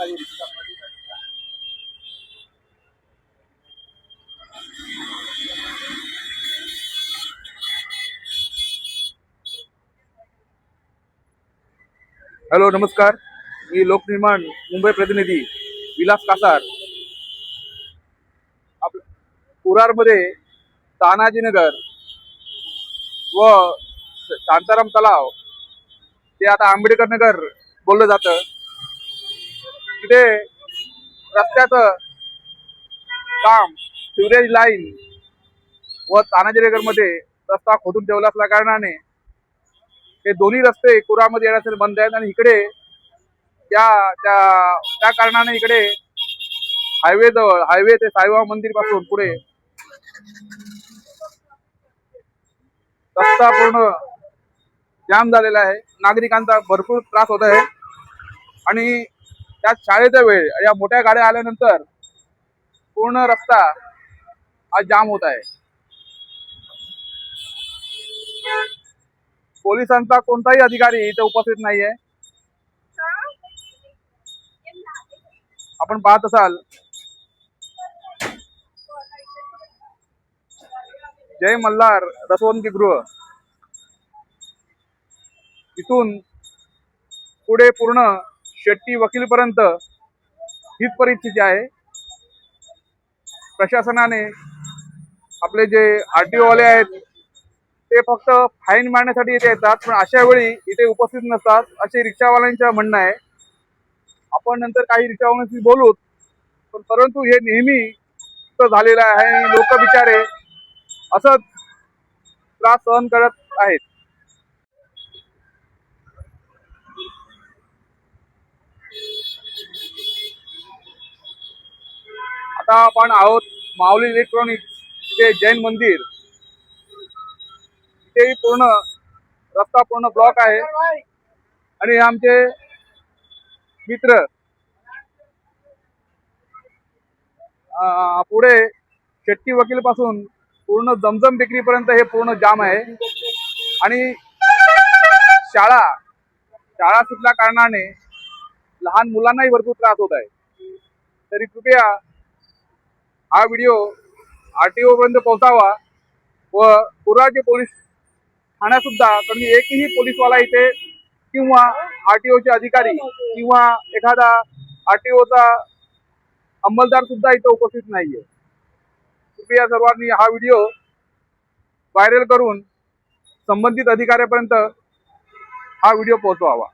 Hello नमस्कार. मी लोकनिर्माण मुंबई प्रतिनिधी विलास कासार. आप कुरारमध्ये तानाजीनगर व शांताराम तलाव ते आता आंबेडकर नगर बोललं जातं. तिथे रस्त्याचं काम सिवरेज लाईन व तानाजीनगरमध्ये रस्ता खोदून ठेवला असल्या कारणाने हे दोन्ही रस्ते कुरामध्ये येण्यासाठी बंद आहेत आणि इकडे त्या त्या त्या कारणाने इकडे हायवे जवळ हायवे ते साईबाबा मंदिरपासून पुढे रस्ता पूर्ण जाम झालेला आहे. नागरिकांचा भरपूर त्रास होत आहे. आणि त्यात शाळेचा वेळ या मोठ्या गाड्या आल्यानंतर पूर्ण रस्ता हा जाम होत आहे. पोलिसांचा कोणताही अधिकारी इथे उपस्थित नाहीये. आपण पाहत असाल. जय मल्हार रसवंती गृह. इथून पुढे पूर्ण शेट्टी वकीलपर्यंत हीच परिस्थिती आहे. प्रशासनाने आपले जे आर टी वाले आहेत ते फक्त फाईन मारण्यासाठी इथे येतात पण अशा वेळी इथे उपस्थित नसतात असे रिक्षावाल्यांचं म्हणणं आहे. आपण नंतर काही रिक्षावाल्यांशी बोलूत पण परंतु हे नेहमी झालेलं आहे लोक बिचारे असंच त्रास सहन करत आहेत. आता आपण आहोत माऊली इलेक्ट्रॉनिक्स ते जैन मंदिर. तेही पूर्ण रस्ता पूर्ण ब्लॉक आहे. आणि आमचे मित्र. पुढे शेट्टी वकील पासून पूर्ण जमजम बेकरी पर्यंत हे पूर्ण जाम आहे. आणि शाळा शाळा सुटल्या कारणाने लहान मुलांनाही भरपूर त्रास होत आहे. तरी कृपया हा व्हिडिओ आर टी ओपर्यंत पर्यंत पोहोचावा व कुराचे पोलीस ठाण्यात सुद्धा एकही पोलीसवाला इथे किंवा आर टी ओचे अधिकारी किंवा एखादा आर टी ओचा अंमलदार सुद्धा इथे उपस्थित नाहीये. कृपया सर्वांनी हा व्हिडिओ व्हायरल करून संबंधित अधिकाऱ्यापर्यंत हा व्हिडिओ पोहोचवावा.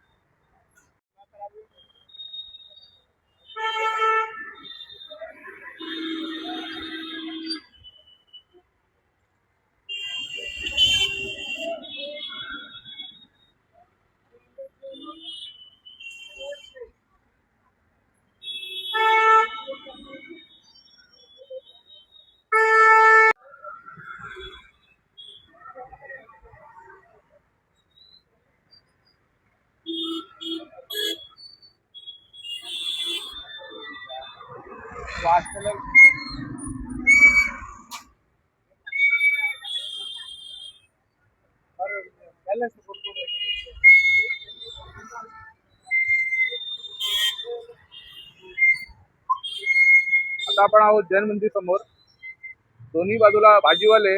आता आपण आहोत जैन मंदिर समोर. दोन्ही बाजूला भाजीवाले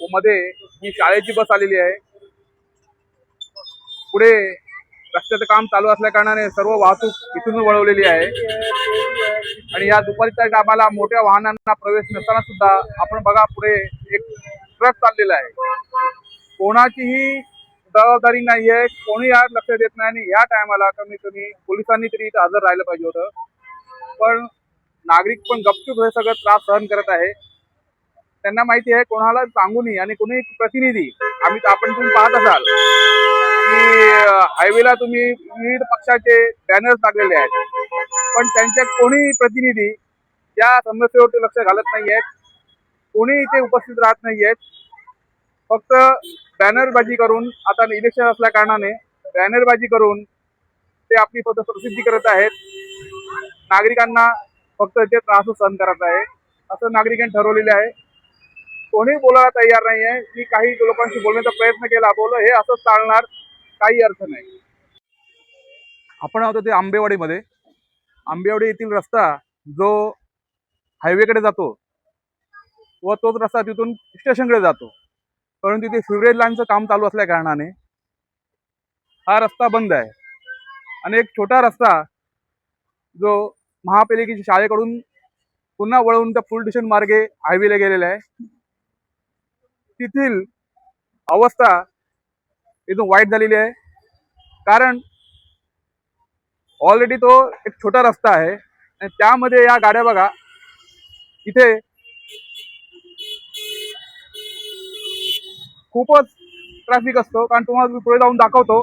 व मध्ये ही शाळेची बस आलेली आहे. पुढे रस्त्याचं काम चालू असल्या कारणाने सर्व वाहतूक इथून वळवलेली आहे. आणि या दुपारीच्या कामाला मोठ्या वाहनांना प्रवेश नसताना सुद्धा आपण बघा पुढे एक ट्रक चाललेला आहे. कोणाचीही जबाबदारी नाही आहे कोणी यात लक्ष देत नाही आणि या टायमाला कमीत कमी पोलिसांनी तरी इथं हजर राहिलं पाहिजे होतं. पण नागरिक पण गपचूप हे सगळं त्रास सहन करत आहे. त्यांना माहिती आहे कोणाला सांगू नये आणि कोणी प्रतिनिधी आम्ही आपण तुम्ही पाहत असाल. की हायवेला तुम्ही विविध पक्षाचे बॅनर्स लागलेले आहेत. पण त्यांच्या कोणी प्रतिनिधी या समस्येवरती लक्ष घालत नाही आहेत कोणी इथे उपस्थित राहत नाही आहेत फक्त बॅनरबाजी करून आता इलेक्शन असल्या कारणाने बॅनरबाजी करून ते आपली फक्त प्रसिद्धी करत आहेत. नागरिकांना फक्त ते त्रास सहन करत आहे. असं नागरिकांनी ठरवलेले आहे. कोणी बोलायला तयार नाही आहे मी काही लोकांशी बोलण्याचा प्रयत्न केला. बोल हे असंच चालणार. काही अर्थ नाही. आपण आहोत ते आंबेवाडीमध्ये. आंबेवाडी येथील रस्ता जो हायवेकडे जातो व तोच रस्ता तिथून स्टेशनकडे जातो. परंतु तिथे सिवरेज लाईनचं काम चालू असल्या कारणाने हा रस्ता बंद आहे. आणि एक छोटा रस्ता जो महापालिकेच्या शाळेकडून पुन्हा वळवून त्या फुल स्टेशन मार्गे हायवेला गेलेला आहे. तेथील अवस्था एकदम वाईट झालेली आहे. कारण ऑलरेडी तो एक छोटा रस्ता आहे. आणि त्यामध्ये या गाड्या बघा. इथे खूपच ट्रॅफिक असतो. कारण तुम्हाला मी पुढे जाऊन दाखवतो.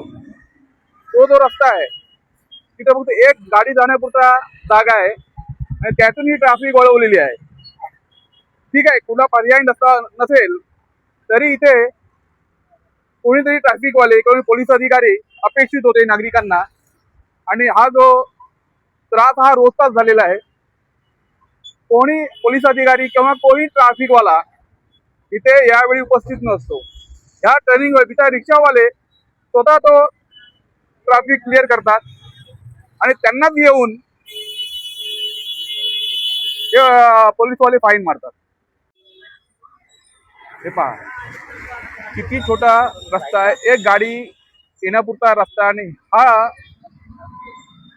तो जो रस्ता आहे तिथे फक्त एक गाडी जाण्यापुरता जागा आहे. आणि त्यातून ही ट्रॅफिक वळवलेली आहे. ठीक आहे कुठला पर्याय नसता नसेल तरी इथे कोणीतरी ट्रॅफिकवाले कोणी पोलीस अधिकारी अपेक्षित होते नागरिकांना. आणि हा जो त्रास हा रोजचाच झालेला आहे कोणी पोलीस अधिकारी किंवा कोणी ट्रॅफिकवाला इथे यावेळी उपस्थित नसतो. ह्या टर्निंग बिचार रिक्षावाले स्वतः तो ट्रॅफिक क्लिअर करतात. आणि त्यांनाच येऊन हे, पोलीसवाले फाईन मारतात. हे पहा. किती छोटा रस्ता आहे? एक गाडी येण्यापुरता रस्ता आणि हा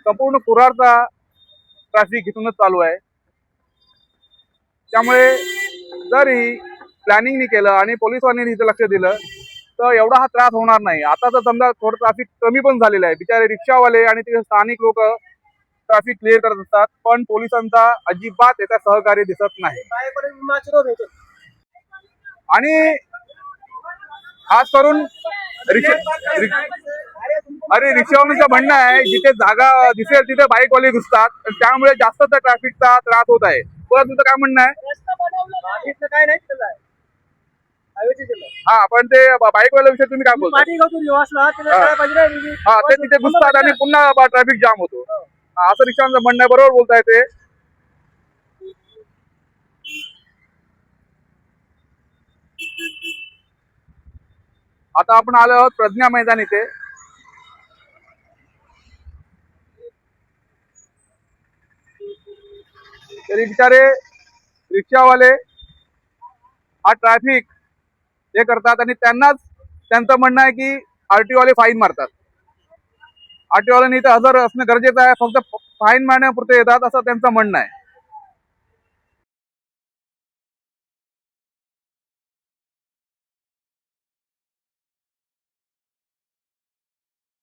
संपूर्ण कुरारचा ट्रॅफिक इथूनच चालू आहे. त्यामुळे जरी प्लॅनिंगनी केलं आणि पोलिसवाल्यांनी इथं लक्ष दिलं तर एवढा हा त्रास होणार नाही. आता तर समजा थोडं ट्रॅफिक कमी पण झालेलं आहे. बिचारे रिक्षावाले आणि तिथे स्थानिक लोक ट्रॅफिक क्लिअर करत असतात पण पोलिसांचा अजिबात याचा सहकार्य दिसत नाही. आणि खास करून अरे रिक्षावाल्यांचं म्हणणं आहे जिथे जागा दिसेल तिथे बाईकवाले घुसतात. त्यामुळे जास्त ट्रॅफिकचा त्रास होत आहे. परत तुझं काय म्हणणं आहे? काय नाही हा पण ते बाईकवाल्या विषयी तुम्ही काय बोलता त्याला हा. ते तिथे घुसतात आणि पुन्हा ट्रॅफिक जाम होतो. हा, असं रिक्षावाल्यांचं म्हणणं आहे बरोबर बोलताय ते. आता आपण आलो आहोत प्रज्ञा मैदान इथे. तरी बिचारे रिक्षावाले हा ट्रॅफिक हे करतात आणि त्यांनाच त्यांचं म्हणणं आहे की आरटीओ वाले फाईन मारतात. आर टी ओवाल्यांनी इथं हजर असणं गरजेचं आहे. फक्त फाईन मारण्यापुरते येतात असं त्यांचं म्हणणं आहे.